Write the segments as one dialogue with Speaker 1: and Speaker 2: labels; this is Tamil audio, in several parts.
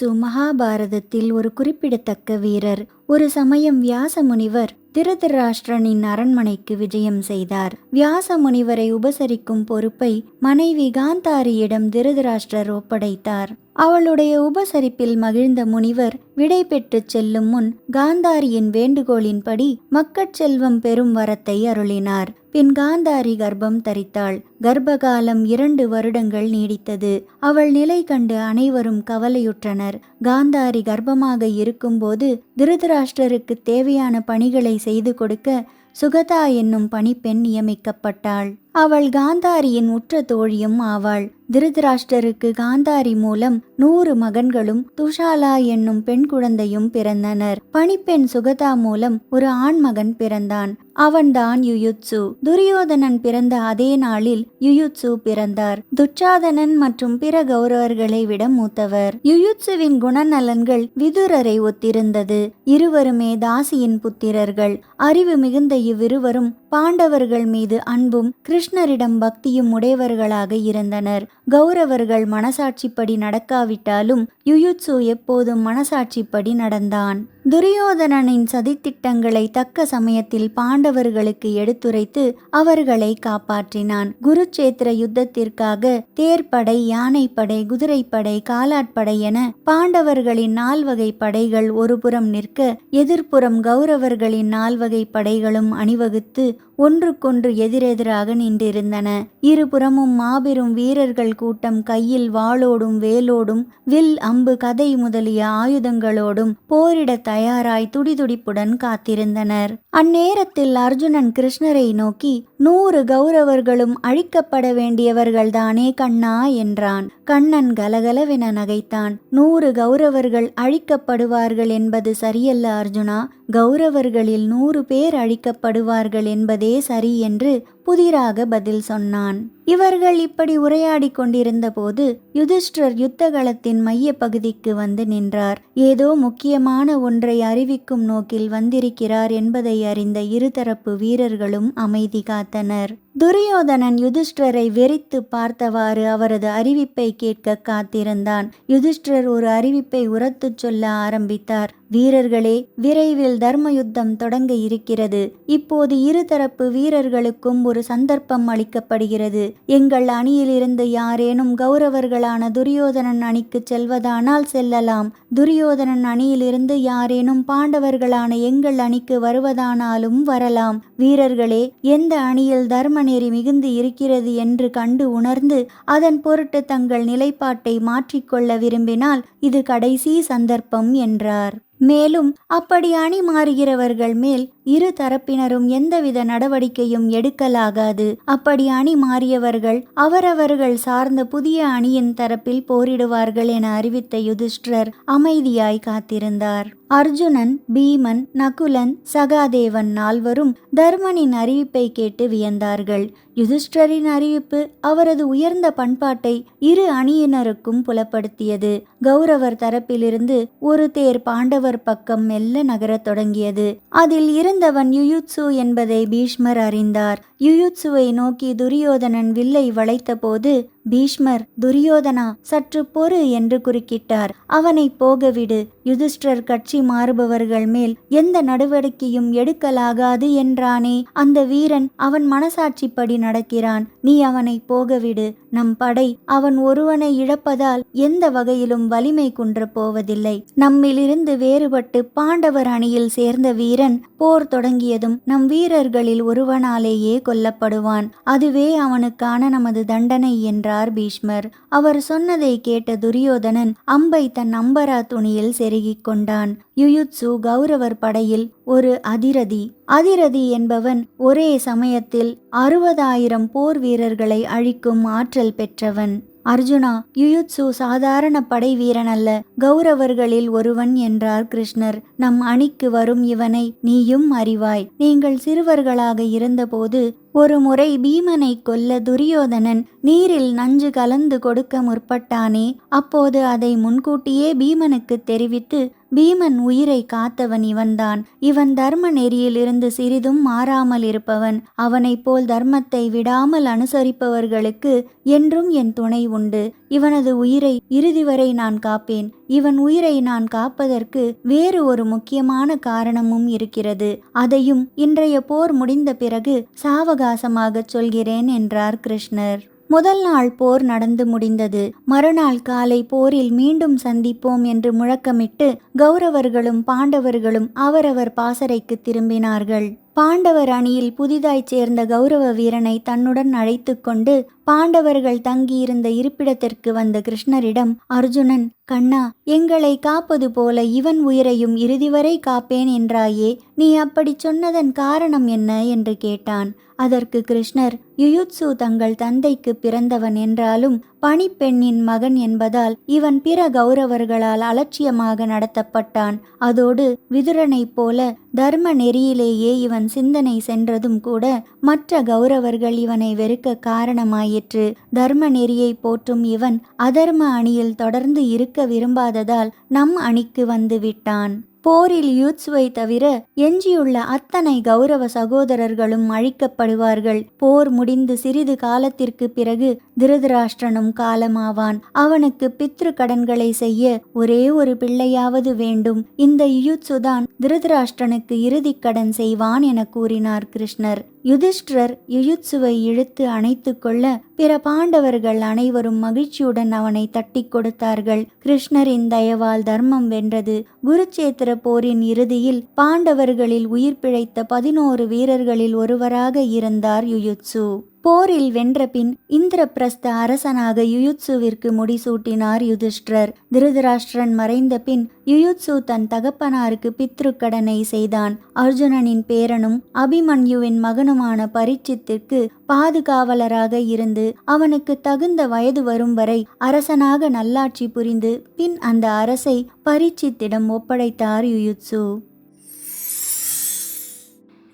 Speaker 1: சு மகாபாரதத்தில் ஒரு குறிப்பிடத்தக்க வீரர். ஒரு சமயம் வியாச முனிவர் திருதராஷ்டிரனின் அரண்மனைக்கு விஜயம் செய்தார். வியாச முனிவரை உபசரிக்கும் பொறுப்பை மனைவி காந்தாரியிடம் திருதராஷ்டிரர் ஒப்படைத்தார். அவளுடைய உபசரிப்பில் மகிழ்ந்த முனிவர் விடை பெற்றுச் செல்லும் முன் காந்தாரியின் வேண்டுகோளின்படி மக்கட் செல்வம் பெறும் வரத்தை அருளினார். பின் காந்தாரி கர்ப்பம் தரித்தாள். கர்ப்பகாலம் இரண்டு வருடங்கள் நீடித்தது. அவள் நிலை கண்டு அனைவரும் கவலையுற்றனர். காந்தாரி கர்ப்பமாக இருக்கும்போது திருதராஷ்டருக்கு தேவையான பணிகளை செய்து கொடுக்க சுகதா என்னும் பணிப்பெண் நியமிக்கப்பட்டாள். அவள் காந்தாரியின் உற்ற தோழியும் ஆவாள் திருதராஷ்டருக்கு காந்தாரி மூலம் நூறு மகன்களும் துஷாலா என்னும் பெண் குழந்தையும் பிறந்தனர். பணிப்பெண் சுகதா மூலம் ஒரு ஆண் மகன் பிறந்தான். அவன்தான் யுயுத்சு. துரியோதனன் பிறந்த அதே நாளில் யுயுத்சு பிறந்தார். துச்சாதனன் மற்றும் பிற கௌரவர்களை விட மூத்தவர். யுயுத்சுவின் குணநலன்கள் விதுரரை ஒத்திருந்தது. இருவருமே தாசியின் புத்திரர்கள். அறிவு மிகுந்த இவ்விருவரும் பாண்டவர்கள் மீது அன்பும் கிருஷ்ணரிடம் பக்தியும் உடையவர்களாக இருந்தனர். கௌரவர்கள் மனசாட்சிப்படி நடக்காவிட்டாலும் யுயுட்சு எப்போதும் மனசாட்சிப்படி நடந்தான். துரியோதனனின் சதித்திட்டங்களை தக்க சமயத்தில் பாண்டவர்களுக்கு எடுத்துரைத்து அவர்களை காப்பாற்றினான். குருச்சேத்திர யுத்தத்திற்காக தேர்ப்படை யானைப்படை குதிரைப்படை காலாட்படை என பாண்டவர்களின் நால்வகை படைகள் ஒருபுறம் நிற்க எதிர்ப்புறம் கௌரவர்களின் நால்வகை படைகளும் அணிவகுத்து ஒன்றுக்கொன்று எதிரெதிராக நின்றிருந்தன. இருபுறமும் மாபெரும் வீரர்கள் கூட்டம் கையில் வாளோடும் வேலோடும் வில் அம்பு கதை முதலிய ஆயுதங்களோடும் போரிட தயாராய் துடிதுடிப்புடன் காத்திருந்தனர். அந்நேரத்தில் அர்ஜுனன் கிருஷ்ணரை நோக்கி நூறு கௌரவர்களும் அழிக்கப்பட வேண்டியவர்கள்தானே கண்ணா? என்றான். கண்ணன் கலகலவென நகைத்தான். நூறு கௌரவர்கள் அழிக்கப்படுவார்கள் என்பது சரியல்ல அர்ஜுனா. கௌரவர்களில் நூறு பேர் அழிக்கப்படுவார்கள் என்பதே சரி என்று புதிராக பதில் சொன்னான். இவர்கள் இப்படி உரையாடிக் கொண்டிருந்த போது யுதிஷ்டர் யுத்தகலத்தின் மைய பகுதிக்கு வந்து நின்றார். ஏதோ முக்கியமான ஒன்றை அறிவிக்கும் நோக்கில் வந்திருக்கிறார் என்பதை அறிந்த இருதரப்பு வீரர்களும் அமைதி காத்தனர். துரியோதனன் யுதிஷ்டரை வெறித்து பார்த்தவாறு அவரது அறிவிப்பை கேட்க காத்திருந்தான். யுதிஷ்டர் ஒரு அறிவிப்பை உரத்துச் சொல்ல ஆரம்பித்தார். வீரர்களே விரைவில் தர்ம யுத்தம் தொடங்க இருக்கிறது. இப்போது இருதரப்பு வீரர்களுக்கும் ஒரு சந்தர்ப்பம் அளிக்கப்படுகிறது. எங்கள் அணியிலிருந்து யாரேனும் கௌரவர்களான துரியோதனன் அணிக்கு செல்வதானால் செல்லலாம். துரியோதனன் அணியிலிருந்து யாரேனும் பாண்டவர்களான எங்கள் அணிக்கு வருவதானாலும் வரலாம். வீரர்களே எந்த அணியில் தர்ம நெறி மிகுந்து இருக்கிறது என்று கண்டு உணர்ந்து அதன் பொருட்டு தங்கள் நிலைப்பாட்டை மாற்றிக்கொள்ள விரும்பினால் இது கடைசி சந்தர்ப்பம் என்றார். மேலும் அப்படி அணி மாறுகிறவர்கள் மேல் இரு தரப்பினரும் எந்தவித நடவடிக்கையும் எடுக்கலாகாது. அப்படி அணி மாறியவர்கள் அவரவர்கள் சார்ந்த புதிய அணியின் தரப்பில் போரிடுவார்கள் என அறிவித்த யுதிஷ்டர் அமைதியாய் காத்திருந்தார். அர்ஜுனன் பீமன் நகுலன் சகாதேவன் நால்வரும் தர்மனின் அறிவிப்பை கேட்டு வியந்தார்கள். யுதிஷ்டரின் அறிவிப்பு அவரது உயர்ந்த பண்பாட்டை இரு அணியினருக்கும் புலப்படுத்தியது. கௌரவர் தரப்பிலிருந்து ஒரு தேர் பாண்டவர் பக்கம் மெல்ல நகரத் தொடங்கியது. அதில் இருந்தவன் யுயுட்சு என்பதை பீஷ்மர் அறிந்தார். யுயுட்சுவை நோக்கி துரியோதனன் வில்லை வளைத்தபோது பீஷ்மர் துரியோதனா சற்று பொறு என்று குறுக்கிட்டார். அவனை போகவிடு. யுதிஷ்டர் கட்சி மாறுபவர்கள் மேல் எந்த நடவடிக்கையும் எடுக்கலாகாது என்றானே. அந்த வீரன் அவன் மனசாட்சிப்படி நடக்கிறான். நீ அவனை போகவிடு. நம் படை அவன் ஒருவனை இழப்பதால் எந்த வகையிலும் வலிமை குன்ற போவதில்லை. நம்மிலிருந்து வேறுபட்டு பாண்டவர் அணியில் சேர்ந்த வீரன் போர் தொடங்கியதும் நம் வீரர்களில் ஒருவனாலேயே கொல்லப்படுவான். அதுவே அவனுக்கான நமது தண்டனை என்றார் பீஷ்மர். அவர் சொன்னதை கேட்ட துரியோதனன் அம்பை தன் அம்பரா துணியில் செருகிக் கொண்டான். யுயுத்சு கௌரவர் படையில் ஒரு அதிரதி. அதிரதி என்பவன் ஒரே சமயத்தில் அறுபதாயிரம் போர் வீரர்களை அழிக்கும் ஆற்றல் பெற்றவன். அர்ஜுனா யுயுத்சு சாதாரண படை வீரன் அல்ல கௌரவர்களில் ஒருவன் என்றார் கிருஷ்ணர். நம் அணிக்கு வரும் இவனை நீயும் அறிவாய். நீங்கள் சிறுவர்களாக இருந்தபோது ஒரு முறை பீமனை கொல்ல துரியோதனன் நீரில் நஞ்சு கலந்து கொடுக்க முற்பட்டானே. அப்போது அதை முன்கூட்டியே பீமனுக்கு தெரிவித்து பீமன் உயிரை காத்தவன் இவன்தான். இவன் தர்ம நெறியிலிருந்து சிறிதும் மாறாமல் இருப்பவன். அவனைப் போல் தர்மத்தை விடாமல் அனுசரிப்பவர்களுக்கு என்றும் என் துணை உண்டு. இவனது உயிரை இறுதி வரை நான் காப்பேன். இவன் உயிரை நான் காப்பதற்கு வேறு ஒரு முக்கியமான காரணமும் இருக்கிறது. அதையும் இன்றைய போர் முடிந்த பிறகு சாவகாசமாகச் சொல்கிறேன் என்றார் கிருஷ்ணர். முதல் நாள் போர் நடந்து முடிந்தது. மறுநாள் காலை போரில் மீண்டும் சந்திப்போம் என்று முழக்கமிட்டு கௌரவர்களும் பாண்டவர்களும் அவரவர் பாசறைக்கு திரும்பினார்கள். பாண்டவர் அணியில் புதிதாய் சேர்ந்த கௌரவ வீரனை தன்னுடன் அழைத்து கொண்டு பாண்டவர்கள் தங்கியிருந்த இருப்பிடத்திற்கு வந்த கிருஷ்ணரிடம் அர்ஜுனன் கண்ணா எங்களை காப்பது போல இவன் உயிரையும் இறுதி வரை காப்பேன் என்றாயே நீ அப்படி சொன்னதன் காரணம் என்ன என்று கேட்டான். அதற்கு கிருஷ்ணர் யுயுத்சு தங்கள் தந்தைக்கு பிறந்தவன் என்றாலும் பணிப்பெண்ணின் மகன் என்பதால் இவன் பிற கௌரவர்களால் அலட்சியமாக நடத்தப்பட்டான். அதோடு விதுரனைப் போல தர்ம நெறியிலேயே இவன் சிந்தனை சென்றதும் கூட மற்ற கௌரவர்கள் இவனை வெறுக்க காரணமாயிற்று. தர்ம நெறியை போற்றும் இவன் அதர்ம அணியில் தொடர்ந்து இருக்க விரும்பாததால் நம் அணிக்கு வந்து விட்டான். போரில் யூத்ஸ்வை தவிர எஞ்சியுள்ள அத்தனை கௌரவ சகோதரர்களும் அழிக்கப்படுவார்கள். போர் முடிந்து சிறிது காலத்திற்கு பிறகு திருதராஷ்டிரனும் காலமாவான். அவனுக்கு பித்ரு கடன்களை செய்ய ஒரே ஒரு பிள்ளையாவது வேண்டும். இந்த யுயுத்சுதான் திருதராஷ்டிரனுக்கு இறுதிக் கடன் செய்வான் என கூறினார் கிருஷ்ணர். யுதிஷ்டிரர் யுயுத்சுவை இழுத்து அணைத்து கொள்ள பிற பாண்டவர்கள் அனைவரும் மகிழ்ச்சியுடன் அவனை தட்டி கொடுத்தார்கள். கிருஷ்ணரின் தயவால் தர்மம் வென்றது. குருச்சேத்திர போரின் இறுதியில் பாண்டவர்களில் உயிர் பிழைத்த பதினோரு வீரர்களில் ஒருவராக இருந்தார் யுயுத்சு. போரில் வென்றபின் இந்திரபிரஸ்த அரசனாக யுயுத்சுவிற்கு முடிசூட்டினார் யுதிஷ்டிரர் திருதராஷ்டிரன் மறைந்த பின் யுயுத்சு தன் தகப்பனாருக்கு பித்ருக்கடனை செய்தான். அர்ஜுனனின் பேரனும் அபிமன்யுவின் மகனுமான பரீட்சித்திற்கு பாதுகாவலராக இருந்து அவனுக்கு தகுந்த வயது வரும் வரை அரசனாக நல்லாட்சி புரிந்து பின் அந்த அரசை பரீட்சித்திடம் ஒப்படைத்தார் யுயுத்சு.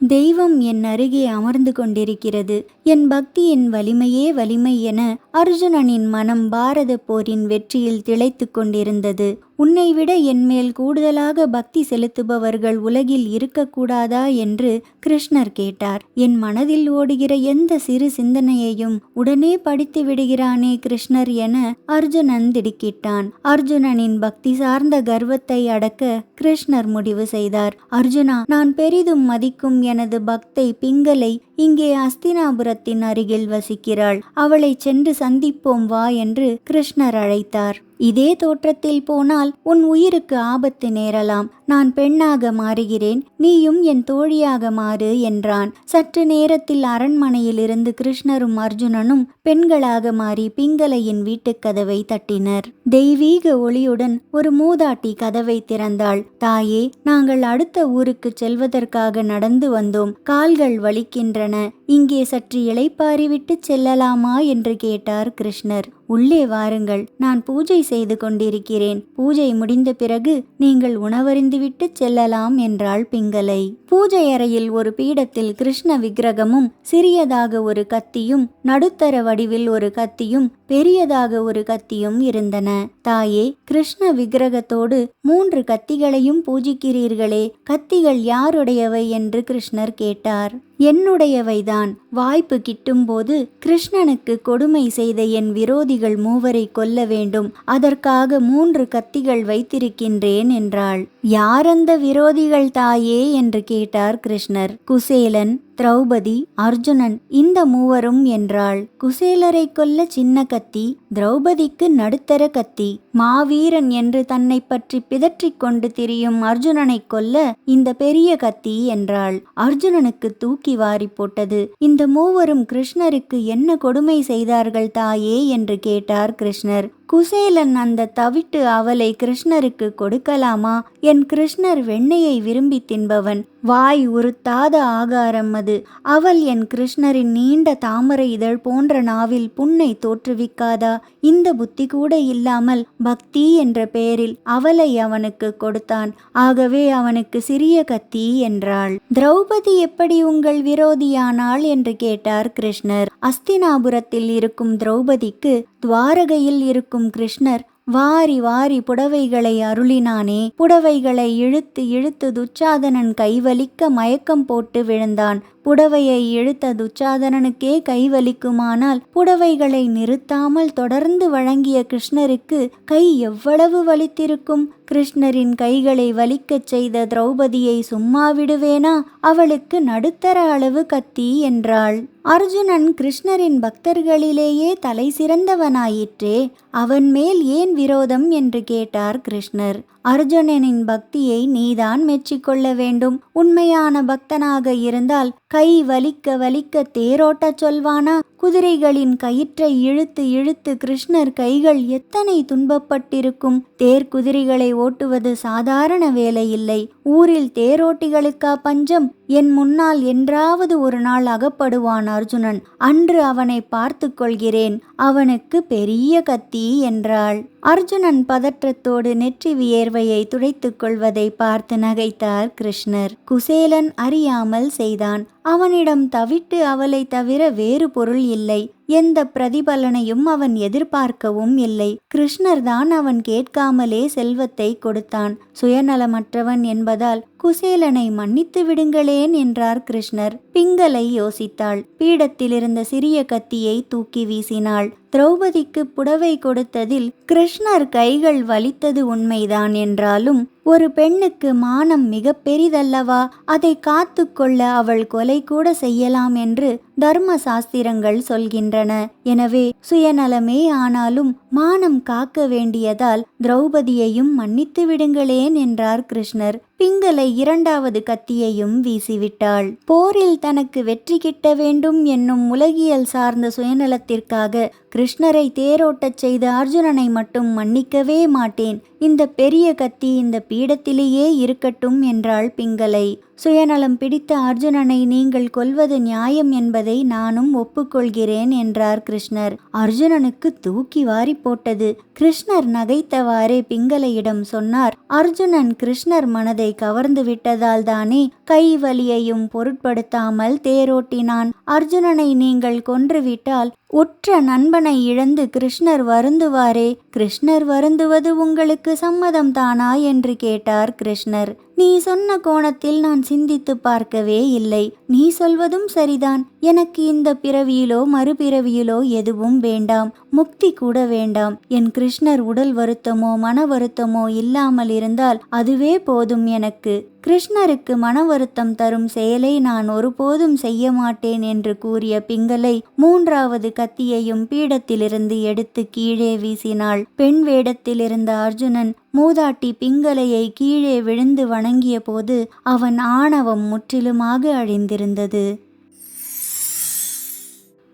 Speaker 1: தெய்வம் என் அருகே அமர்ந்து கொண்டிருக்கிறது. என் பக்தியின் வலிமையே வலிமை என அர்ஜுனனின் மனம் பாரத போரின் வெற்றியில் திளைத்து கொண்டிருந்தது. உன்னை விட என்மேல் கூடுதலாக பக்தி செலுத்துபவர்கள் உலகில் இருக்கக்கூடாதா என்று கிருஷ்ணர் கேட்டார். என் மனதில் ஓடுகிற எந்த சிறு சிந்தனையையும் உடனே படித்து விடுகிறானே கிருஷ்ணர் என அர்ஜுனன் திடுக்கிட்டான். அர்ஜுனனின் பக்தி சார்ந்த கர்வத்தை அடக்க கிருஷ்ணர் முடிவு செய்தார். அர்ஜுனா நான் பெரிதும் மதிக்கும் எனது பக்தை பிங்களை இங்கே அஸ்தினாபுரத்தின் அருகில் வசிக்கிறாள். அவளை சென்று சந்திப்போம் வா என்று கிருஷ்ணர் அழைத்தார். இதே தோற்றத்தில் போனால் உன் உயிருக்கு ஆபத்து நேரலாம். நான் பெண்ணாக மாறுகிறேன் நீயும் என் தோழியாக மாறு என்றான். சற்று நேரத்தில் அரண்மனையிலிருந்து கிருஷ்ணரும் அர்ஜுனனும் பெண்களாக மாறி பிங்களையின் வீட்டுக் கதவை தட்டினர். தெய்வீக ஒளியுடன் ஒரு மூதாட்டி கதவை திறந்தாள். தாயே நாங்கள் அடுத்த ஊருக்கு செல்வதற்காக நடந்து வந்தோம். கால்கள் வலிக்கின்றன. இங்கே சற்று இளைப்பாறிவிட்டு செல்லலாமா? என்று கேட்டார் கிருஷ்ணர். உள்ளே வாருங்கள் நான் பூஜை செய்து கொண்டிருக்கிறேன். பூஜை முடிந்த பிறகு நீங்கள் உணவருந்திவிட்டு செல்லலாம் என்றாள் பிங்களை பூஜை அறையில் ஒரு பீடத்தில் கிருஷ்ண விக்கிரகமும் சிறியதாக ஒரு கத்தியும் நடுத்தர வடிவில் ஒரு கத்தியும் பெரியதாக ஒரு கத்தியும் இருந்தன. தாயே கிருஷ்ண விக்கிரகத்தோடு மூன்று கத்திகளையும் பூஜிக்கிறீர்களே கத்திகள் யாருடையவை என்று கிருஷ்ணர் கேட்டார். என்னுடையவைதான். வாய்ப்பு கிட்டும்போது கிருஷ்ணனுக்கு கொடுமை செய்த என் விரோதிகள் மூவரை கொல்ல வேண்டும். அதற்காக மூன்று கத்திகள் வைத்திருக்கின்றேன் என்றாள். யார் அந்த விரோதிகள் தாயே? என்று கேட்டார் கிருஷ்ணர். குசேலன் திரௌபதி அர்ஜுனன் இந்த மூவரும் என்றாள். குசேலரை கொல்ல சின்ன கத்தி திரௌபதிக்கு நடுத்தர கத்தி. மாவீரன் என்று தன்னை பற்றி பிதற்றிக் கொண்டு திரியும் அர்ஜுனனை கொல்ல இந்த பெரிய கத்தி என்றாள். அர்ஜுனனுக்கு தூக்கி வாரி போட்டது. இந்த மூவரும் கிருஷ்ணருக்கு என்ன கொடுமை செய்தார்கள் தாயே என்று கேட்டார் கிருஷ்ணர். குசேலன் அந்த தவிட்டு அவளை கிருஷ்ணருக்கு கொடுக்கலாமா? என் கிருஷ்ணர் வெண்ணையை விரும்பி தின்பவன். வாய் உறுத்தாத ஆகாரம் அது. அவள் என் கிருஷ்ணரின் நீண்ட தாமரை இதழ் போன்ற நாவில் புண்ணை தோற்றுவிக்காதா? இந்த புத்தி கூட இல்லாமல் பக்தி என்ற பெயரில் அவளை அவனுக்கு கொடுத்தான். ஆகவே அவனுக்கு சிறிய கத்தி என்றாள். திரௌபதி எப்படி உங்கள் விரோதியானாள் என்று கேட்டார் கிருஷ்ணர். அஸ்தினாபுரத்தில் இருக்கும் திரௌபதிக்கு துவாரகையில் இருக்கும் கிருஷ்ணர் வாரி வாரி புடவைகளை அருளினானே. புடவைகளை இழுத்து இழுத்து துச்சாதனன் கைவலிக்க மயக்கம் போட்டு விழுந்தான். புடவையை இழுத்த துச்சாதனனுக்கே கைவலிக்குமானால் புடவைகளை நிறுத்தாமல் தொடர்ந்து வழங்கிய கிருஷ்ணருக்கு கை எவ்வளவு வலித்திருக்கும்? கிருஷ்ணரின் கைகளை வலிக்கச் செய்த திரௌபதியை சும்மா விடுவேனா? அவளுக்கு நடுத்தர அளவு கத்தி என்றாள். அர்ஜுனன் கிருஷ்ணரின் பக்தர்களிலேயே தலை சிறந்தவனாயிற்றே அவன் மேல் ஏன் விரோதம்? என்று கேட்டார் கிருஷ்ணர். அர்ஜுனனின் பக்தியை நீதான் மெச்சிக்கொள்ள வேண்டும். உண்மையான பக்தனாக இருந்தால் கை வலிக்க வலிக்க தேரோட்டச் சொல்வானா? குதிரைகளின் கயிற்றை இழுத்து இழுத்து கிருஷ்ணர் கைகள் எத்தனை துன்பப்பட்டிருக்கும்? தேர் குதிரைகளை ஓட்டுவது சாதாரண வேலையில்லை. ஊரில் தேரோட்டிகளுக்கா பஞ்சம்? என் முன்னால் என்றாவது ஒரு நாள் அகப்படுவான் அர்ஜுனன். அன்று அவனை பார்த்து கொள்கிறேன். அவனுக்கு பெரிய கத்தி என்றாள். அர்ஜுனன் பதற்றத்தோடு நெற்றி வியர்வையை துடைத்துக் கொள்வதை பார்த்து நகைத்தார் கிருஷ்ணர். குசேலன் அறியாமல் செய்தான். அவனிடம் தவிட்டு அவளை தவிர வேறு பொருள் இல்லை. எந்த பிரதிபலனையும் அவன் எதிர்பார்க்கவும் இல்லை. கிருஷ்ணர் தான் அவன் கேட்காமலே செல்வத்தை கொடுத்தான். சுயநலமற்றவன் என்பதால் குசேலனை மன்னித்து விடுங்களேன் என்றார் கிருஷ்ணர். பிங்கலை யோசித்தாள். பீடத்தில் இருந்த சிறிய கத்தியை தூக்கி வீசினாள். திரௌபதிக்கு புடவை கொடுத்ததில் கிருஷ்ணர் கைகள் வலித்தது உண்மைதான் என்றாலும் ஒரு பெண்ணுக்கு மானம் மிக பெரிதல்லவா? அதை காத்து கொள்ள அவள் கொலை கூட செய்யலாம் என்று தர்ம சாஸ்திரங்கள் சொல்கின்றன. எனவே சுயநலமே ஆனாலும் மானம் காக்க வேண்டியதால் திரௌபதியையும் மன்னித்து விடுங்களேன் என்றார் கிருஷ்ணர். பிங்களை இரண்டாவது கத்தியையும் வீசிவிட்டாள். போரில் தனக்கு வெற்றி கிட்ட வேண்டும் என்னும் உலகியல் சார்ந்த சுயநலத்திற்காக கிருஷ்ணரை தேரோட்டச் செய்த அர்ஜுனனை மட்டும் மன்னிக்கவே மாட்டேன். இந்த பெரிய கத்தி இந்த பீடத்திலேயே இருக்கட்டும் என்றாள் பிங்களை. சுயநலம் பிடித்த அர்ஜுனனை நீங்கள் கொல்வது நியாயம் என்பதை நானும் ஒப்புக்கொள்கிறேன் என்றார் கிருஷ்ணர். அர்ஜுனனுக்கு தூக்கி வாரி போட்டது. கிருஷ்ணர் நகைத்தவாறே பிங்களையிடம் சொன்னார். அர்ஜுனன் கிருஷ்ணர் மனதை கவர்ந்து விட்டதால் தானே கை வலியையும் பொருட்படுத்தாமல் தேரோட்டினான். அர்ஜுனனை நீங்கள் கொன்றுவிட்டால் உற்ற நண்பனை இழந்து கிருஷ்ணர் வருந்துவாரே. கிருஷ்ணர் வருந்துவது உங்களுக்கு சம்மதம் தானா? என்று கேட்டார் கிருஷ்ணர். நீ சொன்ன கோணத்தில் நான் சிந்தித்து பார்க்கவே இல்லை. நீ சொல்வதும் சரிதான். எனக்கு இந்த பிறவியிலோ மறுபிறவியிலோ எதுவும் வேண்டாம். முக்தி கூட வேண்டாம். என் கிருஷ்ணர் உடல் வருத்தமோ மன வருத்தமோ இல்லாமல் இருந்தால் அதுவே போதும் எனக்கு. கிருஷ்ணருக்கு மன வருத்தம் தரும் செயலை நான் ஒருபோதும் செய்ய மாட்டேன் என்று கூறிய பிங்களை மூன்றாவது கத்தியையும் பீடத்திலிருந்து எடுத்து கீழே வீசினாள். பெண் வேடத்தில் இருந்த அர்ஜுனன் மூதாட்டி பிங்களையை கீழே விழுந்து வணங்கிய போது அவன் ஆணவம் முற்றிலுமாக அழிந்திருந்தது.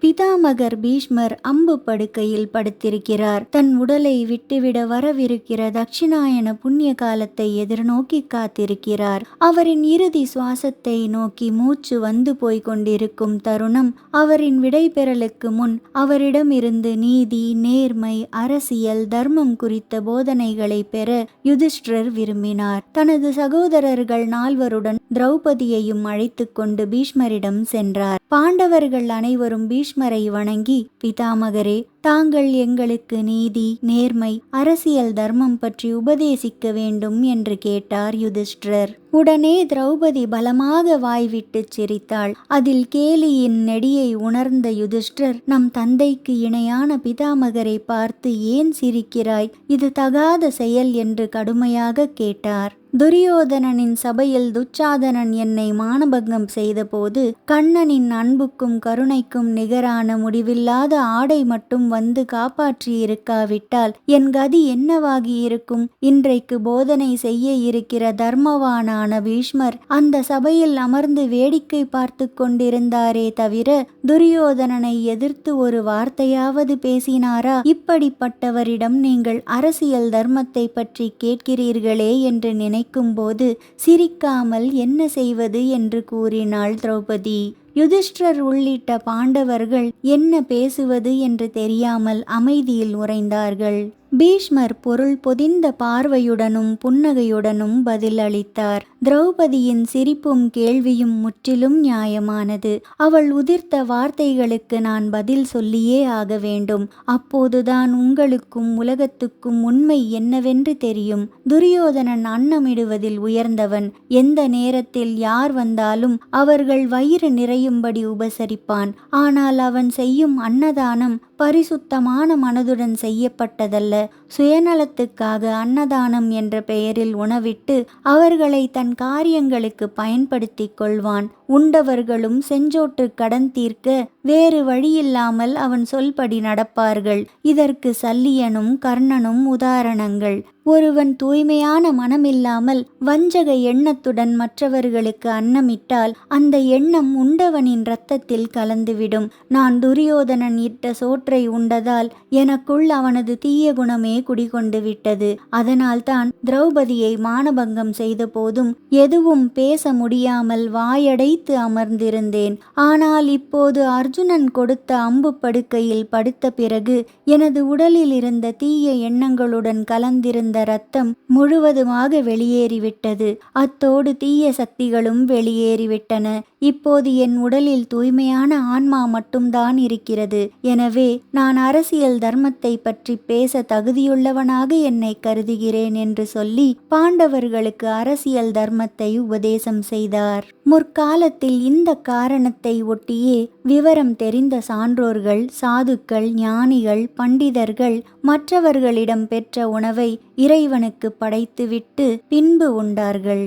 Speaker 1: பிதாமகர் பீஷ்மர் அம்பு படுக்கையில் படுத்திருக்கிறார். தன் உடலை விட்டுவிட வரவிருக்கிற தட்சிணாயன புண்ணிய காலத்தை எதிர்நோக்கி காத்திருக்கிறார். அவரின் இறுதி சுவாசத்தை நோக்கி மூச்சு வந்து போய் கொண்டிருக்கும் தருணம் அவரின் விடைபெறலுக்கு முன் அவரிடமிருந்து நீதி நேர்மை அரசியல் தர்மம் குறித்த போதனைகளை பெற யுதிஷ்டர் விரும்பினார். தனது சகோதரர்கள் நால்வருடன் திரௌபதியையும் அழைத்து கொண்டு பீஷ்மரிடம் சென்றார். பாண்டவர்கள் அனைவரும் பீஷ்ம பீஷ்மரை வணங்கி பிதாமகரே தாங்கள் எங்களுக்கு நீதி நேர்மை அரசியல் தர்மம் பற்றி உபதேசிக்க வேண்டும் என்று கேட்டார் யுதிஷ்டர் உடனே திரௌபதி பலமாக வாய்விட்டு சிரித்தாள். அதில் கேலியின் நெடியை உணர்ந்த யுதிஷ்டர் நம் தந்தைக்கு இணையான பிதாமகரை பார்த்து ஏன் சிரிக்கிறாய்? இது தகாத செயல் என்று கடுமையாக கேட்டார். துரியோதனனின் சபையில் துச்சாதனன் என்னை மானபங்கம் செய்தபோது கண்ணனின் அன்புக்கும் கருணைக்கும் நிகரான முடிவில்லாத ஆடை மட்டும் வந்து காப்பாற்றி இருக்காவிட்டால் என் கதி என்னவாகி இருக்கும்? இன்றைக்கு போதனை செய்ய இருக்கிற தர்மவானான பீஷ்மர் அந்த சபையில் அமர்ந்து வேடிக்கை பார்த்து கொண்டிருந்தாரே தவிர துரியோதனனை எதிர்த்து ஒரு வார்த்தையாவது பேசினாரா? இப்படிப்பட்டவரிடம் நீங்கள் அரசியல் தர்மத்தை பற்றி கேட்கிறீர்களே என்று நினை நினைக்கும்போது சிரிக்காமல் என்ன செய்வது என்று கூறினாள் திரௌபதி. யுதிஷ்டர் உள்ளிட்ட பாண்டவர்கள் என்ன பேசுவது என்று தெரியாமல் அமைதியில் உறைந்தார்கள். பீஷ்மர் பொருள் பொதிந்த பார்வையுடனும் புன்னகையுடனும் பதில் அளித்தார் திரௌபதியின் சிரிப்பும் கேள்வியும் முற்றிலும் நியாயமானது. அவள் உதிர்த்த வார்த்தைகளுக்கு நான் பதில் சொல்லியே ஆக வேண்டும். அப்போதுதான் உங்களுக்கும் உலகத்துக்கும் உண்மை என்னவென்று தெரியும். துரியோதனன் அன்னமிடுவதில் உயர்ந்தவன். எந்த நேரத்தில் யார் வந்தாலும் அவர்கள் வயிறு நிறையும்படி உபசரிப்பான். ஆனால் அவன் செய்யும் அன்னதானம் பரிசுத்தமான மனதுடன் செய்யப்பட்டதல்ல. சுயநலத்துக்காக அன்னதானம் என்ற பெயரில் உணவிட்டு அவர்களை தன் காரியங்களுக்கு பயன்படுத்தி கொள்வான். உண்டவர்களும் செஞ்சோற்று கடன் தீர்க்க வேறு வழியில்லாமல் அவன் சொல்படி நடப்பார்கள். இதற்கு சல்லியனும் கர்ணனும் உதாரணங்கள். ஒருவன் தூய்மையான மனமில்லாமல் வஞ்சக எண்ணத்துடன் மற்றவர்களுக்கு அன்னமிட்டால் அந்த எண்ணம் உண்டவனின் இரத்தத்தில் கலந்துவிடும். நான் துரியோதனன் இட்ட சோற்றை உண்டதால் எனக்குள் அவனது தீய குணமே குடிகொண்டு விட்டது. அதனால்தான் திரௌபதியை மானபங்கம் செய்த போதும் எதுவும் பேச முடியாமல் வாயடைத்து அமர்ந்திருந்தேன். ஆனால் இப்போது அர்ஜுனன் கொடுத்த அம்பு படுக்கையில் படுத்த பிறகு எனது உடலில் இருந்த தீய எண்ணங்களுடன் கலந்திருந்த ரத்தம் முழுவதுமாக வெளியேறிவிட்டது. அத்தோடு தீய சக்திகளும் வெளியேறிவிட்டன. இப்போது என் உடலில் தூய்மையான ஆன்மா மட்டும்தான் இருக்கிறது. எனவே நான் அரசியல் தர்மத்தை பற்றி பேச தகுதியுள்ளவனாக என்னை கருதுகிறேன் என்று சொல்லி பாண்டவர்களுக்கு அரசியல் தர்மத்தை உபதேசம் செய்தார். முற்காலத்தில் இந்த காரணத்தை ஒட்டியே விவரம் தெரிந்த சான்றோர்கள் சாதுக்கள் ஞானிகள் பண்டிதர்கள் மற்றவர்களிடம் பெற்ற உணவை இறைவனுக்கு படைத்துவிட்டு பின்பு உண்டார்கள்.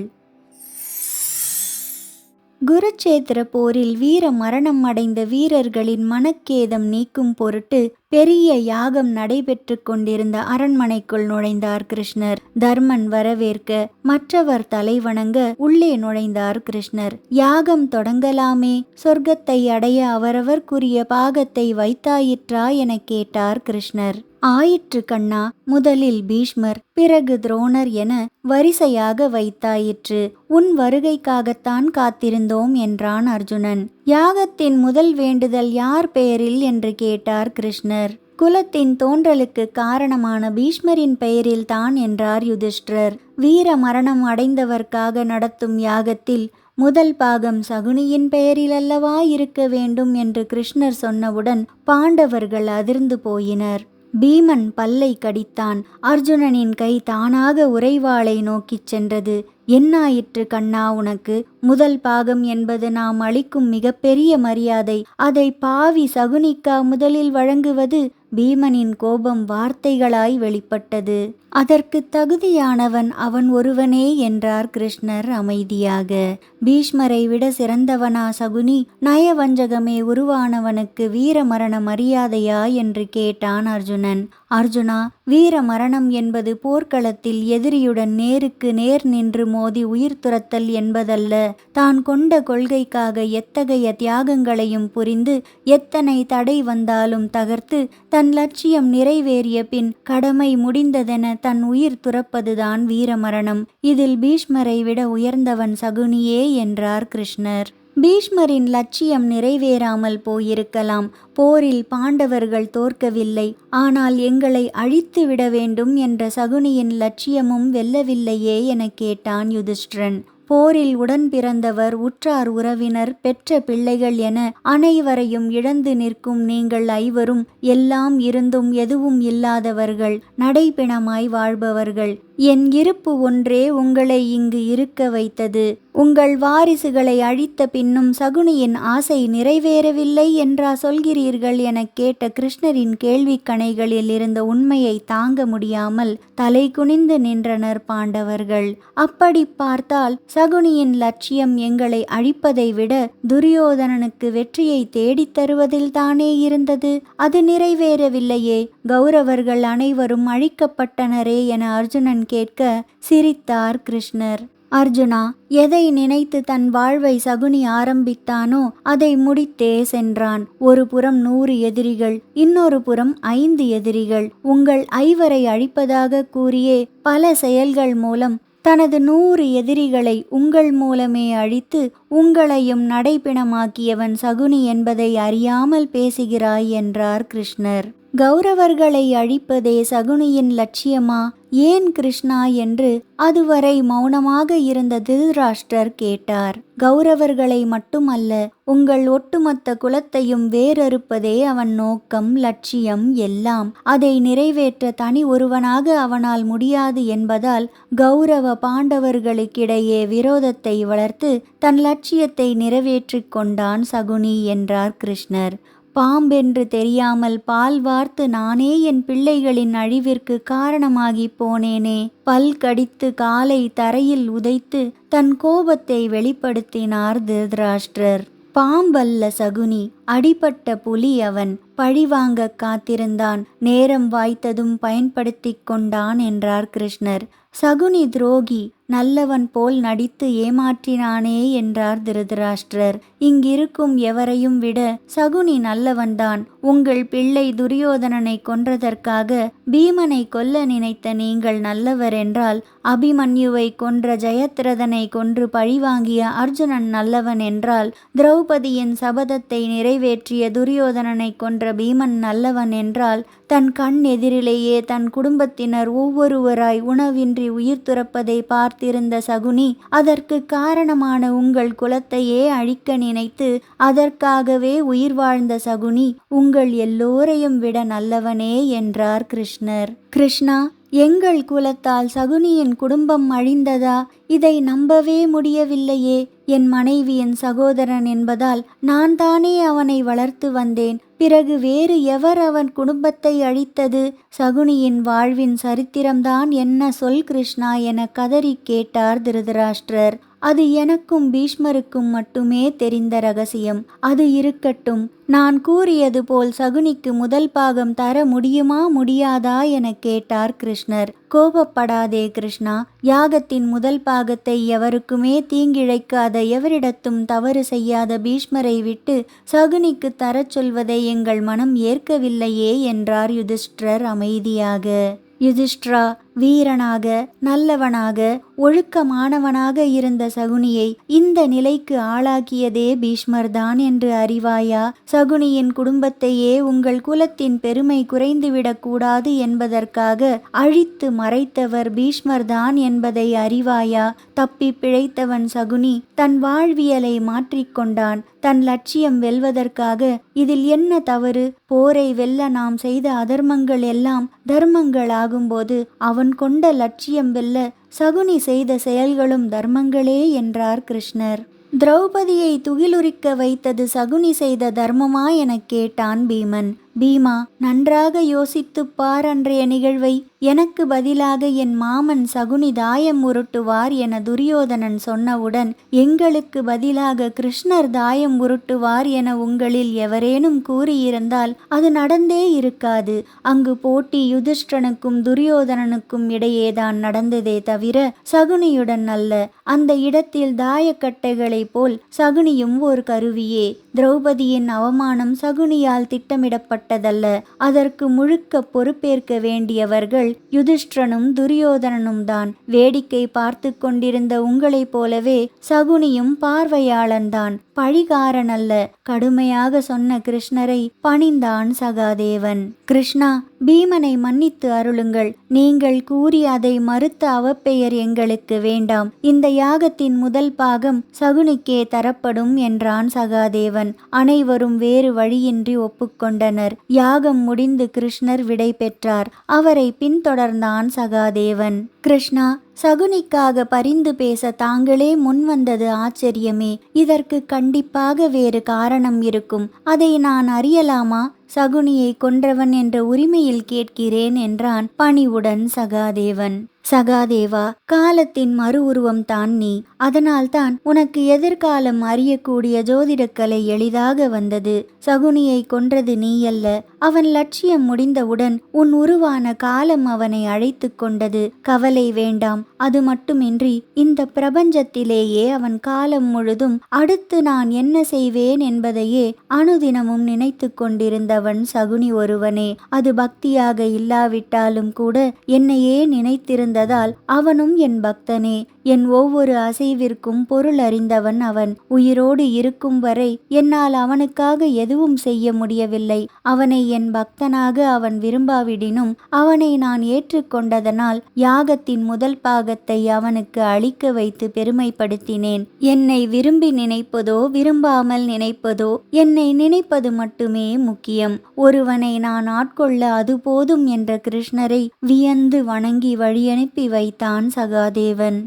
Speaker 1: குருச்சேத்திர போரில் வீர மரணம் அடைந்த வீரர்களின் மனக்கேதம் நீக்கும் பொருட்டு பெரிய யாகம் நடைபெற்று கொண்டிருந்த அரண்மனைக்குள் நுழைந்தார் கிருஷ்ணர். தர்மன் வரவேற்க மற்றவர் தலை வணங்க உள்ளே நுழைந்தார் கிருஷ்ணர். யாகம் தொடங்கலாமே சொர்க்கத்தை அடைய அவரவர்க்குரிய பாகத்தை வைத்தாயிற்றா என கேட்டார் கிருஷ்ணர். ஆயிற்று கண்ணா முதலில் பீஷ்மர் பிறகு துரோணர் என வரிசையாக வைத்தாயிற்று. உன் வருகைக்காகத்தான் காத்திருந்தோம் என்றான் அர்ஜுனன். யாகத்தின் முதல் வேண்டுதல் யார் பெயரில் என்று கேட்டார் கிருஷ்ணர். குலத்தின் தோன்றலுக்கு காரணமான பீஷ்மரின் பெயரில் தான் என்றார் யுதிஷ்டர் வீர மரணம் அடைந்தவர்க்காக நடத்தும் யாகத்தில் முதல் பாகம் சகுனியின் பெயரில் அல்லவா இருக்க வேண்டும் என்று கிருஷ்ணர் சொன்னவுடன் பாண்டவர்கள் அதிர்ந்து போயினர். பீமன் பல்லை கடித்தான். அர்ஜுனனின் கை தானாக உறைவாளை நோக்கிச் சென்றது. என்னாயிற்று கண்ணா உனக்கு? முதல் பாகம் என்பது நாம் அளிக்கும் மிகப்பெரிய மரியாதை. அதை பாவி சகுனிக்கா முதலில் வழங்குவது? பீமனின் கோபம் வார்த்தைகளாய் வெளிப்பட்டது. அதற்கு தகுதியானவன் அவன் ஒருவனே என்றார் கிருஷ்ணர் அமைதியாக. பீஷ்மரை விட சிறந்தவனா சகுனி நயவஞ்சகமே உருவானவனுக்கு வீர மரணம் மரியாதையா என்று கேட்டான் அர்ஜுனன். அர்ஜுனா வீர மரணம் என்பது போர்க்களத்தில் எதிரியுடன் நேருக்கு நேர் நின்று மோதி உயிர் துரத்தல் என்பதல்ல. தான் கொண்ட கொள்கைக்காக எத்தகைய தியாகங்களையும் புரிந்து எத்தனை தடை வந்தாலும் தகர்த்து தன் லட்சியம் நிறைவேறிய பின் கடமை முடிந்ததென தன் உயிர் துறப்பதுதான் வீரமரணம் இதில் பீஷ்மரை விட உயர்ந்தவன் சகுனியே என்றார் கிருஷ்ணர். பீஷ்மரின் லட்சியம் நிறைவேறாமல் போயிருக்கலாம். போரில் பாண்டவர்கள் தோற்கவில்லை. ஆனால் எங்களை அழித்து விட வேண்டும் என்ற சகுனியின் லட்சியமும் வெல்லவில்லையே என கேட்டான் யுதிஷ்டிரன். போரில் உடன் பிறந்தவர் உற்றார் உறவினர் பெற்ற பிள்ளைகள் என அனைவரையும் இழந்து நிற்கும் நீங்கள் ஐவரும் எல்லாம் இருந்தும் எதுவும் இல்லாதவர்கள் நடைபிணமாய் வாழ்பவர்கள். என் இருப்பு ஒன்றே உங்களை இங்கு இருக்க வைத்தது. உங்கள் வாரிசுகளை அழித்த பின்னும் சகுனியின் ஆசை நிறைவேறவில்லை என்றா சொல்கிறீர்கள் எனக் கேட்ட கிருஷ்ணரின் கேள்விக்கணைகளில் இருந்த உண்மையை தாங்க முடியாமல் தலை குனிந்து நின்றனர் பாண்டவர்கள். அப்படி பார்த்தால் சகுனியின் லட்சியம் எங்களை அழிப்பதை விட துரியோதனனுக்கு வெற்றியை தேடித் தருவதில் தானே இருந்தது. அது நிறைவேறவில்லையே. கௌரவர்கள் அனைவரும் அழிக்கப்பட்டனரே என அர்ஜுனன் கேட்க சிரித்தார் கிருஷ்ணர். அர்ஜுனா எதை நினைத்து தன் வாழ்வை சகுனி ஆரம்பித்தானோ அதை முடித்தே சென்றான். ஒரு புறம் நூறு எதிரிகள் இன்னொரு புறம் ஐந்து எதிரிகள். உங்கள் ஐவரை அழிப்பதாக கூறியே பல செயல்கள் மூலம் தனது நூறு எதிரிகளை உங்கள் மூலமே அழித்து உங்களையும் நடைபிணமாக்கியவன் சகுனி என்பதை அறியாமல் பேசுகிறாய் என்றார் கிருஷ்ணர். கௌரவர்களை அழிப்பதே சகுனியின் லட்சியமா? ஏன் கிருஷ்ணா என்று அதுவரை மௌனமாக இருந்த திருராஷ்டர் கேட்டார். கௌரவர்களை மட்டுமல்ல உங்கள் ஒட்டுமொத்த குலத்தையும் வேறறுப்பதே அவன் நோக்கம் லட்சியம் எல்லாம். அதை நிறைவேற்ற தனி ஒருவனாக அவனால் முடியாது என்பதால் கௌரவ பாண்டவர்களுக்கிடையே விரோதத்தை வளர்த்து தன் லட்சியத்தை நிறைவேற்றிக் கொண்டான் சகுனி என்றார் கிருஷ்ணர். பாம்பென்று தெரியாமல் பால் வார்த்து நானே என் பிள்ளைகளின் அழிவிற்கு காரணமாகி போனேனே. பல் கடித்து காலை தரையில் உதைத்து தன் கோபத்தை வெளிப்படுத்தினார் திருதராஷ்டிரர் பாம்பல்ல சகுனி அடிபட்ட புலி அவன் பழிவாங்க காத்திருந்தான். நேரம் வாய்த்ததும் பயன்படுத்திக் கொண்டான் என்றார் கிருஷ்ணர். சகுனி துரோகி நல்லவன் போல் நடித்து ஏமாற்றினானே என்றார் திருதராஷ்டிரர். இங்கிருக்கும் எவரையும் விட சகுனி நல்லவன்தான். உங்கள் பிள்ளை துரியோதனனை கொன்றதற்காக பீமனை கொல்ல நினைத்த நீங்கள் நல்லவர் என்றால் அபிமன்யுவை கொன்ற ஜெயத்ரதனை கொன்று பழிவாங்கிய அர்ஜுனன் நல்லவன் என்றால் திரௌபதியின் சபதத்தை நிறை நிறைவேற்றிய துரியோதனனை கொன்ற பீமன் நல்லவன் என்றால் தன் கண் எதிரிலேயே தன் குடும்பத்தினர் ஒவ்வொருவராய் உணவின்றி உயிர் துறப்பதை பார்த்திருந்த சகுனி அதற்கு காரணமான உங்கள் குலத்தையே அழிக்க நினைத்து அதற்காகவே உயிர் வாழ்ந்த சகுனி உங்கள் எல்லோரையும் விட நல்லவனே என்றார் கிருஷ்ணர். கிருஷ்ணா எங்கள் குலத்தால் சகுனியின் குடும்பம் அழிந்ததா? இதை நம்பவே முடியவில்லையே. என் மனைவியின் சகோதரன் என்பதால் நான் தானே அவனை வளர்த்து வந்தேன். பிறகு வேறு எவர் அவன் குடும்பத்தை அழித்தது? சகுனியின் வாழ்வின் சரித்திரம்தான் என்ன சொல் கிருஷ்ணா என கதறி கேட்டார் திருதராஷ்டிரர். அது எனக்கும் பீஷ்மருக்கும் மட்டுமே தெரிந்த ரகசியம். அது இருக்கட்டும் நான் கூறியது போல் சகுனிக்கு முதல் பாகம் தர முடியுமா முடியாதா என கேட்டார் கிருஷ்ணர். கோபப்படாதே கிருஷ்ணா யாகத்தின் முதல் பாகத்தை எவருக்குமே தீங்கிழைக்காத எவரிடத்தும் தவறு செய்யாத பீஷ்மரை விட்டு சகுனிக்கு தரச் சொல்வதை எங்கள் மனம் ஏற்கவில்லையே என்றார் யுதிஷ்டர் அமைதியாக. யுதிஷ்டிரா வீரனாக நல்லவனாக ஒழுக்கமானவனாக இருந்த சகுனியை இந்த நிலைக்கு ஆளாக்கியதே பீஷ்மர்தான் என்று அறிவாயா? சகுனியின் குடும்பத்தையே உங்கள் குலத்தின் பெருமை குறைந்துவிடக்கூடாது என்பதற்காக அழித்து மறைத்தவர் பீஷ்மர்தான் என்பதை அறிவாயா? தப்பி பிழைத்தவன் சகுனி தன் வாழ்வியலை மாற்றிக்கொண்டான் தன் லட்சியம் வெல்வதற்காக இதில் என்ன தவறு? போரை வெல்ல நாம் செய்த அதர்மங்கள் எல்லாம் தர்மங்கள் ஆகும்போது அவன் கொண்ட லட்சியம் வெல்ல சகுனி செய்த செயல்களும் தர்மங்களே என்றார் கிருஷ்ணர். திரௌபதியை துகிலுரிக்க வைத்தது சகுனி செய்த தர்மமா எனக் கேட்டான் பீமன். பீமா நன்றாக யோசித்துப் பார் அன்றைய நிகழ்வை. எனக்கு பதிலாக என் மாமன் சகுனி தாயம் உருட்டுவார் என துரியோதனன் சொன்னவுடன் எங்களுக்கு பதிலாக கிருஷ்ணர் தாயம் உருட்டுவார் என உங்களில் எவரேனும் கூறியிருந்தால் அது நடந்தே இருக்காது. அங்கு போட்டி யுதிஷ்டனுக்கும் துரியோதனனுக்கும் இடையேதான் நடந்ததே தவிர சகுனியுடன் அல்ல. அந்த இடத்தில் தாயக்கட்டைகளைப் போல் சகுனியும் ஒரு கருவியே. திரௌபதியின் அவமானம் சகுனியால் திட்டமிடப்பட்டதல்ல. அதற்கு முழுக்க பொறுப்பேற்க வேண்டியவர்கள் யுதிஷ்டனும் துரியோதனனும் தான் வேடிக்கை பார்த்து கொண்டிருந்த உங்களைப் போலவே சகுனியும் பார்வையாளன்தான். பழிகாரன் அல்ல கடுமையாக சொன்ன கிருஷ்ணரை பணிந்தான் சகாதேவன். கிருஷ்ணா பீமனை மன்னித்து அருளுங்கள். நீங்கள் கூறி அதை மறுத்த அவப்பெயர் எங்களுக்கு வேண்டாம். இந்த யாகத்தின் முதல் பாகம் சகுனிக்கே தரப்படும் என்றான் சகாதேவன். அனைவரும் வேறு வழியின்றி ஒப்புக்கொண்டனர். யாகம் முடிந்து கிருஷ்ணர் விடை பெற்றார். அவரை பின்தொடர்ந்தான் சகாதேவன். கிருஷ்ணா சகுனிக்காக பரிந்து பேச தாங்களே முன்வந்தது ஆச்சரியமே. இதற்கு கண்டிப்பாக வேறு காரணம் இருக்கும். அதை நான் அறியலாமா? சகுனியை கொன்றவன் என்ற உரிமையில் கேட்கிறேன் என்றான் பணிவுடன் சகாதேவன். சகாதேவா காலத்தின் மறு உருவம் தான் நீ. அதனால்தான் உனக்கு எதிர்காலம் அறியக்கூடிய ஜோதிடக்கலை எளிதாக வந்தது. சகுனியை கொன்றது நீயல்ல. அவன் லட்சியம் முடிந்தவுடன் உன் உருவான காலம் அவனை அழைத்து கொண்டது. கவலை வேண்டாம் அது மட்டுமின்றி இந்த பிரபஞ்சத்திலேயே அவன் காலம் முழுதும் அடுத்து நான் என்ன செய்வேன் என்பதையே அனுதினமும் நினைத்து கொண்டிருந்தவன் சகுனி ஒருவனே. அது பக்தியாக இல்லாவிட்டாலும் கூட என்னையே நினைத்திருந்ததால் அவனும் என் பக்தனே. என் ஒவ்வொரு அசைவிற்கும் பொருள் அறிந்தவன் அவன். உயிரோடு இருக்கும் வரை என்னால் அவனுக்காக எதுவும் செய்ய முடியவில்லை. அவனை என் பக்தனாக அவன் விரும்பாவிடினும் அவனை நான் ஏற்றுக்கொண்டதனால் யாகத்தின் முதல் பாகத்தை அவனுக்கு அளிக்க வைத்து பெருமைப்படுத்தினேன். என்னை விரும்பி நினைப்பதோ விரும்பாமல் நினைப்பதோ என்னை நினைப்பது மட்டுமே முக்கியம். ஒருவனை நான் ஆட்கொள்ள அது போதும் என்ற கிருஷ்ணரை வியந்து வணங்கி வழியனுப்பி வைத்தான் சகாதேவன்.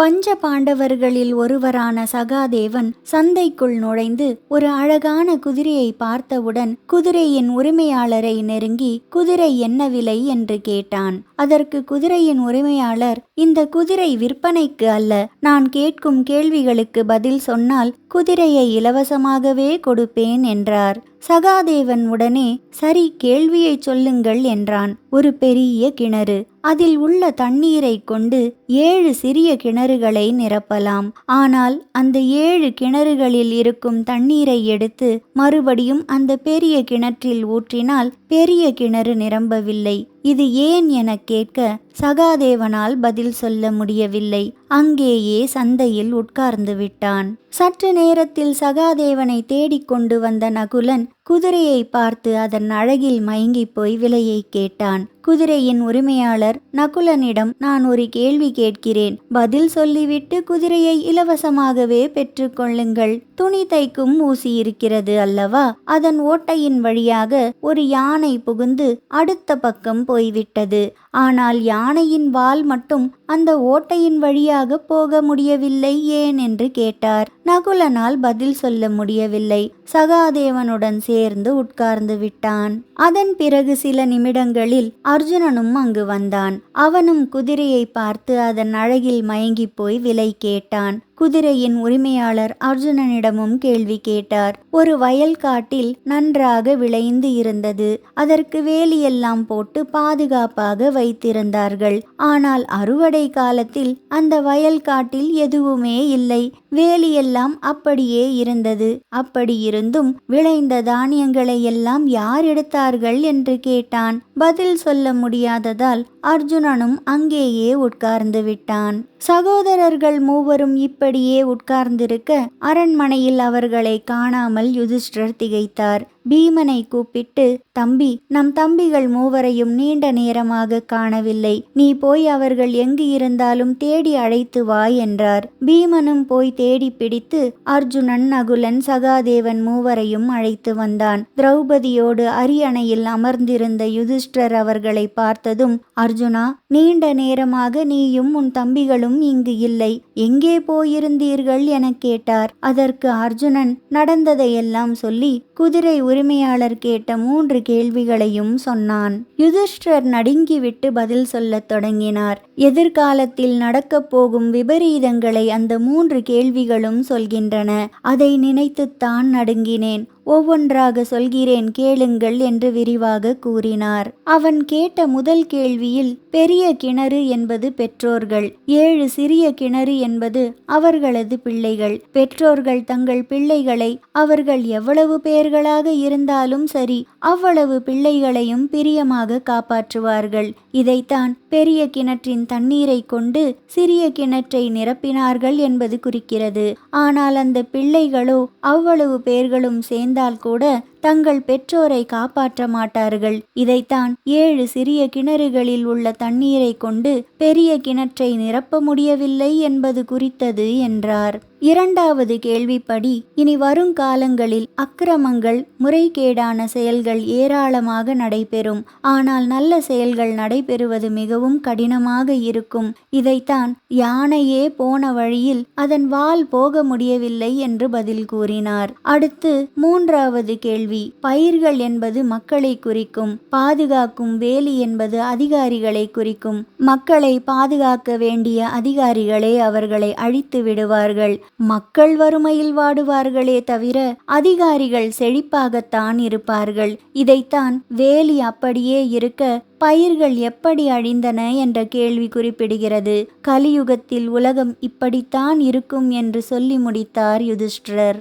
Speaker 1: பஞ்ச பாண்டவர்களில் ஒருவரான சகாதேவன் சந்தைக்குள் நுழைந்து ஒரு அழகான குதிரையை பார்த்தவுடன் குதிரையின் உரிமையாளரை நெருங்கி குதிரை என்ன விலை? என்று கேட்டான். அதற்கு குதிரையின் உரிமையாளர் இந்த குதிரை விற்பனைக்கு அல்ல. நான் கேட்கும் கேள்விகளுக்கு பதில் சொன்னால் குதிரையை இலவசமாகவே கொடுப்பேன் என்றார். சகாதேவன் உடனே சரி கேள்வியை சொல்லுங்கள் என்றான் ஒரு பெரிய கிணறு. அதில் உள்ள தண்ணீரை கொண்டு ஏழு சிறிய கிணறுகளை நிரப்பலாம். ஆனால் அந்த ஏழு கிணறுகளில் இருக்கும் தண்ணீரை எடுத்து மறுபடியும் அந்த பெரிய கிணற்றில் ஊற்றினால் பெரிய கிணறு நிரம்பவில்லை. இது ஏன் என கேட்க சகாதேவனால் பதில் சொல்ல முடியவில்லை. அங்கேயே சந்தையில் உட்கார்ந்து விட்டான். சற்று நேரத்தில் சகாதேவனை தேடிக்கொண்டு வந்த நகுலன் குதிரையை பார்த்து அதன் அழகில் மயங்கி போய் விலையை கேட்டான். குதிரையின் உரிமையாளர் நகுலனிடம் நான் ஒரு கேள்வி கேட்கிறேன். பதில் சொல்லிவிட்டு குதிரையை இலவசமாகவே பெற்றுக்கொள்ளுங்கள் துணி தைக்கும் ஊசி இருக்கிறது அல்லவா? அதன் ஓட்டையின் வழியாக ஒரு யானை புகுந்து அடுத்த பக்கம் போய்விட்டது. ஆனால் யானையின் வால் மட்டும் அந்த ஓட்டையின் வழியாக போக முடியவில்லை ஏன் என்று கேட்டார். நகுலனால் பதில் சொல்ல முடியவில்லை. சகாதேவனுடன் சேர்ந்து உட்கார்ந்து விட்டான். அதன் பிறகு சில நிமிடங்களில் அர்ஜுனனும் அங்கு வந்தான். அவனும் குதிரையை பார்த்து அதன் அழகில் மயங்கி போய் விலை கேட்டான். குதிரையின் உரிமையாளர் அர்ஜுனனிடமும் கேள்வி கேட்டார். ஒரு வயல் காட்டில் நன்றாக விளைந்து இருந்தது. அதற்கு வேலியெல்லாம் போட்டு பாதுகாப்பாக வைத்திருந்தார்கள். ஆனால் அறுவடை காலத்தில் அந்த வயல் காட்டில் எதுவுமே இல்லை. வேலியெல்லாம் அப்படியே இருந்தது. அப்படியிருந்தும் விளைந்த தானியங்களை எல்லாம் யார் எடுத்தார்கள் என்று கேட்டான். பதில் சொல்ல முடியாததால் அர்ஜுனனும் அங்கேயே உட்கார்ந்து விட்டான். சகோதரர்கள் மூவரும் இப்படியே உட்கார்ந்திருக்க அரண்மனையில் அவர்களை காணாமல் யுதிஷ்டர் திகைத்தார். பீமனை கூப்பிட்டு தம்பி நம் தம்பிகள் மூவரையும் நீண்ட நேரமாக காணவில்லை. நீ போய் அவர்கள் எங்கு இருந்தாலும் தேடி அழைத்து வா என்றார். பீமனும் போய் தேடி பிடித்து அர்ஜுனன் நகுலன் சகாதேவன் மூவரையும் அழைத்து வந்தான். திரௌபதியோடு அரியணையில் அமர்ந்திருந்த யுதிஷ்டர் அவர்களை பார்த்ததும் அர்ஜுனா நீண்ட நேரமாக நீயும் உன் தம்பிகளும் இங்கு இல்லை. எங்கே போயிருந்தீர்கள்? என கேட்டார். அதற்கு அர்ஜுனன் நடந்ததையெல்லாம் சொல்லி குதிரை உரிமையாளர் கேட்ட மூன்று கேள்விகளையும் சொன்னான். யுதிஷ்டர் நடுங்கிவிட்டு பதில் சொல்லத் தொடங்கினார். எதிர்காலத்தில் நடக்கப் போகும் விபரீதங்களை அந்த மூன்று கேள்விகளும் சொல்கின்றன. அதை நினைத்துத்தான் நடுங்கினேன். ஒவ்வொன்றாக சொல்கிறேன் கேளுங்கள் என்று விரிவாக கூறினார். அவன் கேட்ட முதல் கேள்வியில் பெரிய கிணறு என்பது பெற்றோர்கள் ஏழு சிறிய கிணறு என்பது அவர்களது பிள்ளைகள். பெற்றோர்கள் தங்கள் பிள்ளைகளை அவர்கள் எவ்வளவு பேர்களாக இருந்தாலும் சரி அவ்வளவு பிள்ளைகளையும் பிரியமாக காப்பாற்றுவார்கள். இதைத்தான் பெரிய கிணற்றின் தண்ணீரை கொண்டு சிறிய கிணற்றை நிரப்பினார்கள் என்பது குறிக்கிறது. ஆனால் அந்த பிள்ளைகளோ அவ்வளவு பேர்களும் சேர்ந்தால் கூட தங்கள் பெற்றோரை காப்பாற்ற மாட்டார்கள். இதைத்தான் ஏழு சிறிய கிணறுகளில் உள்ள தண்ணீரை கொண்டு பெரிய கிணற்றை நிரப்ப முடியவில்லை என்பது குறித்தது என்றார். இரண்டாவது கேள்விப்படி இனி வருங்காலங்களில் அக்கிரமங்கள் முறைகேடான செயல்கள் ஏராளமாக நடைபெறும். ஆனால் நல்ல செயல்கள் நடைபெறுவது மிகவும் கடினமாக இருக்கும். இதைத்தான் யானையே போன வழியில் அதன் வால் போக முடியவில்லை என்று பதில் கூறினார். அடுத்து மூன்றாவது கேள்வி. பயிர்கள் என்பது மக்களை குறிக்கும் பாதுகாக்கும் வேலி என்பது அதிகாரிகளை குறிக்கும். மக்களை பாதுகாக்க வேண்டிய அதிகாரிகளே அவர்களை அழித்து விடுவார்கள். மக்கள் வறுமையில் வாடுவார்களே தவிர அதிகாரிகள் செழிப்பாகத்தான் இருப்பார்கள். இதைத்தான் வேலி அப்படியே இருக்க பயிர்கள் எப்படி அழிந்தன என்ற கேள்வி குறிப்பிடுகிறது. கலியுகத்தில் உலகம் இப்படித்தான் இருக்கும் என்று சொல்லி முடித்தார் யுதிஷ்டிரர்.